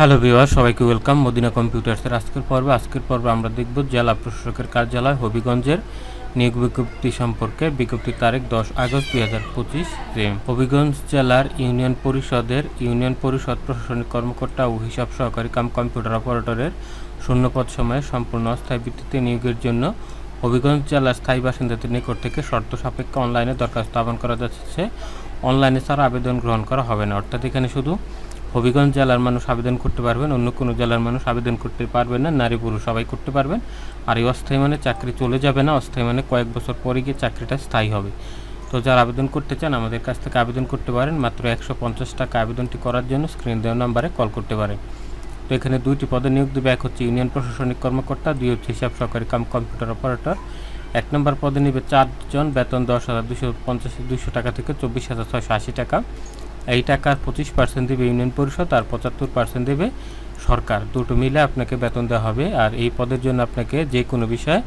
Hello viewer সবাইকে welcome. Madina কম্পিউটার্সের আজকের পর্বে। আজকের পর্বে আমরা দেখব জেলা প্রশাসকের কার্যালয় হবিগঞ্জের নিয়োগ বিজ্ঞপ্তি সম্পর্কে। বিজ্ঞপ্তির তারিখ দশ আগস্ট দুই হাজার পঁচিশ হবিগঞ্জ জেলার ইউনিয়ন পরিষদের ইউনিয়ন পরিষদ প্রশাসনিক কর্মকর্তা ও হিসাব সহকারী কাম কম্পিউটার অপারেটরের শূন্যপদ সময়ে সম্পূর্ণ অস্থায়ী ভিত্তিতে নিয়োগের জন্য হবিগঞ্জ জেলার স্থায়ী বাসিন্দাদের নিকট থেকে শর্ত সাপেক্ষে অনলাইনে দরখাস্ত আহ্বান করা যাচ্ছে। অনলাইনে ছাড়া আবেদন গ্রহণ করা হবে না। অর্থাৎ এখানে শুধু হবিগঞ্জ জেলার মানুষ আবেদন করতে পারবেন, অন্য কোনো জেলার মানুষ আবেদন করতে পারবেন না, নারী পুরুষ সবাই করতে পারবেন। আর এই অস্থায়ী মানে চাকরি চলে যাবে না, অস্থায়ী মানে কয়েক বছর পরে গিয়ে চাকরিটা স্থায়ী হবে। তো যারা আবেদন করতে চান, আমাদের কাছ থেকে আবেদন করতে পারেন। মাত্র একশো পঞ্চাশ টাকা আবেদনটি করার জন্য স্ক্রিন দেওয়া নাম্বারে কল করতে পারেন। তো এখানে দুইটি পদে নিয়োগ দেবে, এক হচ্ছে ইউনিয়ন প্রশাসনিক কর্মকর্তা, দুই হচ্ছে হিসাব সহকারী কাম কম্পিউটার অপারেটর। এক নম্বর পদে নিবে চারজন, বেতন দশ হাজার দুশো পঞ্চাশ দুশো টাকা থেকে চব্বিশ হাজার ছয়শো আশি টাকা। এই টাকার পঁচিশ পার্সেন্ট দেবে ইউনিয়ন পরিষদ আর পঁচাত্তর পার্সেন্ট দেবে সরকার। দুটো মিলে আপনাকে বেতন দেওয়া হবে আর এই পদের জন্য আপনাকে যে কোনো বিষয়ে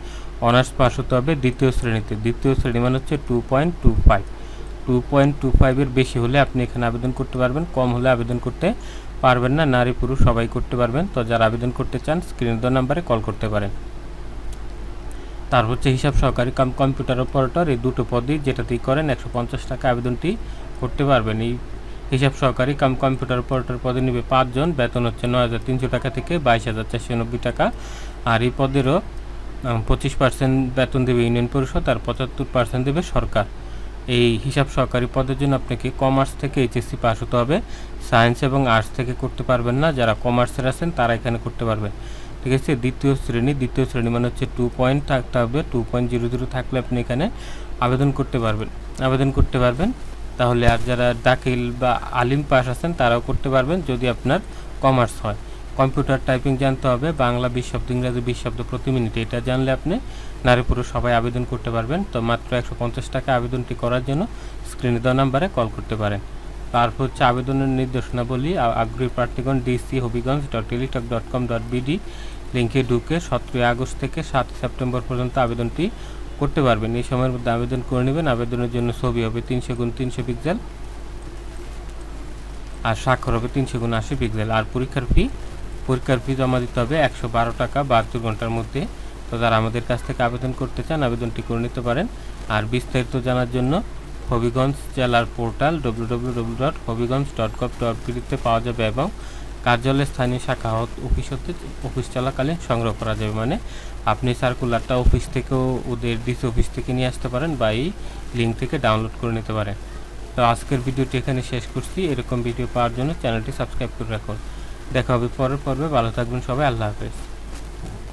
অনার্স পাস হতে হবে দ্বিতীয় শ্রেণীতে। দ্বিতীয় শ্রেণি মানে হচ্ছে two point two five two point two ফাইভের বেশি হলে আপনি এখানে আবেদন করতে পারবেন, কম হলে আবেদন করতে পারবেন না, নারী পুরুষ সবাই করতে পারবেন। তো যারা আবেদন করতে চান স্ক্রিন দেওয়া নাম্বারে কল করতে পারেন। তার হচ্ছে হিসাব সহকারী কাম কম্পিউটার অপারেটর এই দুটো পদই যেটাতেই করেন, একশো পঞ্চাশ টাকা আবেদনটি করতে পারবেন। এই হিসাব সহকারী কাম কম্পিউটার অপারেটর পদে নেবে পাঁচজন, বেতন হচ্ছে নয় হাজার তিনশো টাকা থেকে বাইশ হাজার চারশো নব্বই টাকা। আর এই পদেরও পঁচিশ পার্সেন্ট বেতন দেবে ইউনিয়ন পরিষদ আর পঁচাত্তর পার্সেন্ট দেবে সরকার। এই হিসাব সহকারী পদের জন্য আপনাকে কমার্স থেকে এইচএসসি পাস হতে হবে। সায়েন্স এবং আর্টস থেকে করতে পারবেন না, যারা কমার্সের আছেন তারা এখানে করতে পারবেন। ঠিক আছে, দ্বিতীয় শ্রেণি দ্বিতীয় শ্রেণি মানে হচ্ছে টু পয়েন্ট থাকতে হবে টু পয়েন্ট জিরো জিরো থাকলে আপনি এখানে আবেদন করতে পারবেন, আবেদন করতে পারবেন। তাহলে আর যারা দাখিল বা আলিম পাস আছেন, তারাও করতে পারবেন যদি আপনার কমার্স হয়। কম্পিউটার টাইপিং জানতে হবে, বাংলা বিশ শব্দ, ইংরাজি বিশ শব্দ প্রতি মিনিটে। এটা জানলে আপনি নারী পুরুষ সবাই আবেদন করতে পারবেন। তো মাত্র একশো পঞ্চাশ টাকা আবেদনটি করার জন্য স্ক্রিনে দেওয়া নাম্বারে কল করতে পারেন। তারপর হচ্ছে আবেদনের নির্দেশনাবলী আগ্রহী প্রার্থীগণ DC Habiganj dot Teletalk dot com dot BD লিঙ্কে ঢুকে সতেরোই আগস্ট থেকে সাত সেপ্টেম্বর পর্যন্ত আবেদনটি করতে পারবেন। এই সময়ের মধ্যে আবেদন করে নেবেন। আবেদনের জন্য ছবি হবে তিনশো গুণ তিনশো পিক্সেল আর স্বাক্ষর হবে তিনশো গুণ আশি পিক্সেল। আর পরীক্ষার ফি পরীক্ষার ফি জমা দিতে হবে একশো বারো টাকা বাহাত্তর ঘণ্টার মধ্যে। তো যারা আমাদের কাছ থেকে আবেদন করতে চান, আবেদনটি করে নিতে পারেন। আর বিস্তারিত জানার জন্য হবিগঞ্জ জেলার portal W W W dot Habiganj dot gov dot পাওয়া যাবে এবং কার্যালয়ের স্থানীয় শাখা অফিস হতে অফিস চলাকালীন সংগ্রহ করা যাবে মানে আপনি সার্কুলারটা অফিস থেকেও ওদের ডিসি অফিস থেকে নিয়ে আসতে পারেন বা এই লিঙ্ক থেকে ডাউনলোড করে নিতে পারেন। তো আজকের ভিডিওটি এখানে শেষ করছি। এরকম ভিডিও পাওয়ার জন্য চ্যানেলটি সাবস্ক্রাইব করে রাখুন। দেখা হবে পরের পর্বে। ভালো থাকবেন সবাই। আল্লাহ হাফেজ।